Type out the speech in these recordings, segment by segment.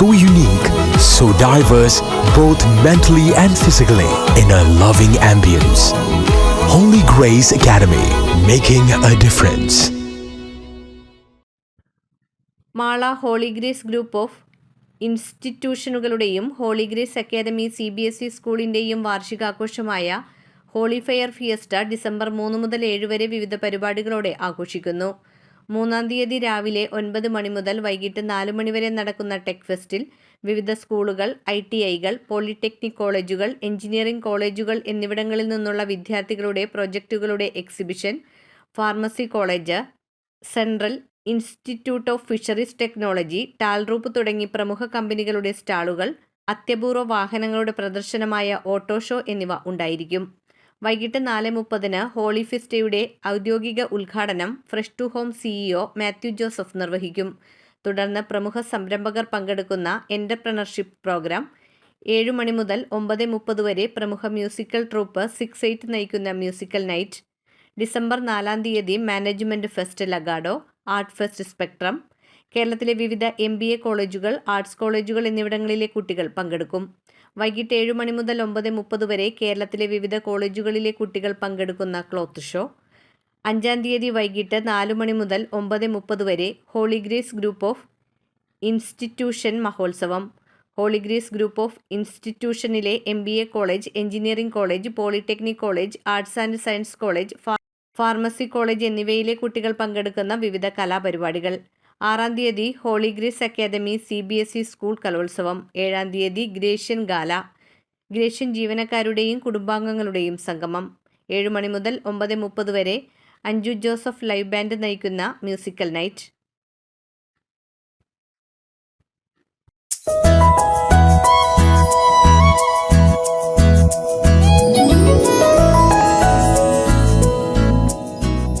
so unique, so diverse, both mentally and physically, in a loving ambience. Holy Grace Academy, making a difference. Mala Holy Grace group of ഇൻസ്റ്റിറ്റ്യൂഷനുകളുടെയും Holy Grace Academy C B S E സ്കൂളിന്റെയും വാർഷികാഘോഷമായ Holy fair fiesta December മൂന്ന് മുതൽ ഏഴ് വരെ വിവിധ പരിപാടികളോടെ ആഘോഷിക്കുന്നു മൂന്നാം തീയതി രാവിലെ ഒൻപത് മണി മുതൽ വൈകിട്ട് നാല് മണി വരെ നടക്കുന്ന ടെക് ഫെസ്റ്റിൽ വിവിധ സ്കൂളുകൾ ഐ ടി ഐകൾ പോളിടെക്നിക് കോളേജുകൾ എഞ്ചിനീയറിംഗ് കോളേജുകൾ എന്നിവിടങ്ങളിൽ നിന്നുള്ള വിദ്യാർത്ഥികളുടെ പ്രൊജക്റ്റുകളുടെ exhibition pharmacy college central institute of fisheries technology Talrop തുടങ്ങി പ്രമുഖ കമ്പനികളുടെ സ്റ്റാളുകൾ അത്യപൂർവ വാഹനങ്ങളുടെ പ്രദർശനമായ ഓട്ടോ ഷോ എന്നിവ ഉണ്ടായിരിക്കും. വൈകിട്ട് നാല് മുപ്പതിന് ഹോളി ഫിസ്റ്റയുടെ ഔദ്യോഗിക ഉദ്ഘാടനം Fresh to Home CEO Mathew Joseph നിർവഹിക്കും. തുടർന്ന് പ്രമുഖ സംരംഭകർ പങ്കെടുക്കുന്ന എന്റർപ്രണർഷിപ്പ് പ്രോഗ്രാം ഏഴ് മണി മുതൽ ഒമ്പത് മുപ്പത് വരെ പ്രമുഖ മ്യൂസിക്കൽ ട്രൂപ്പ് സിക്സ് എയ്റ്റ് നയിക്കുന്ന മ്യൂസിക്കൽ നൈറ്റ്. ഡിസംബർ നാലാം തീയതി management fest Legado art fest Spectrum കേരളത്തിലെ വിവിധ എം ബി എ കോളേജുകൾ ആർട്സ് കോളേജുകൾ എന്നിവിടങ്ങളിലെ കുട്ടികൾ പങ്കെടുക്കും. വൈകിട്ട് ഏഴ് മണി മുതൽ ഒമ്പത് മുപ്പത് വരെ കേരളത്തിലെ വിവിധ കോളേജുകളിലെ കുട്ടികൾ പങ്കെടുക്കുന്ന ക്ലോത്ത് ഷോ. അഞ്ചാം തീയതി വൈകിട്ട് നാല് മണി മുതൽ ഒമ്പത് മുപ്പത് വരെ ഹോളിഗ്രേസ് ഗ്രൂപ്പ് ഓഫ് ഇൻസ്റ്റിറ്റ്യൂഷൻ മഹോത്സവം. Holy Grace group of ഇൻസ്റ്റിറ്റ്യൂഷനിലെ M B A college engineering college polytechnic college arts and science college pharmacy college എന്നിവയിലെ കുട്ടികൾ പങ്കെടുക്കുന്ന വിവിധ കലാപരിപാടികൾ. ആറാം തീയതി Holy Grace Academy C B S E school കലോത്സവം ഏഴാം തീയതി ഗ്രേഷ്യൻ ഗാല ഗ്രേഷ്യൻ ജീവനക്കാരുടെയും കുടുംബാംഗങ്ങളുടെയും സംഗമം ഏഴ് മണി മുതൽ ഒമ്പത് മുപ്പത് വരെ അഞ്ജു ജോസഫ് ലൈവ് ബാൻഡ് നയിക്കുന്ന musical night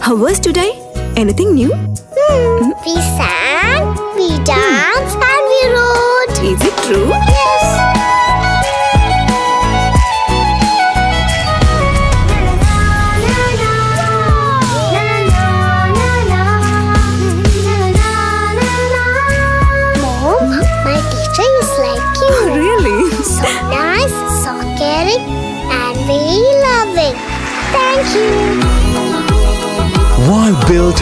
How was today? Anything new? We sang, we danced, and we wrote. Is it true? Yes. Mom, my teacher is like you. Oh, really? So nice, so caring, and very loving. Thank you.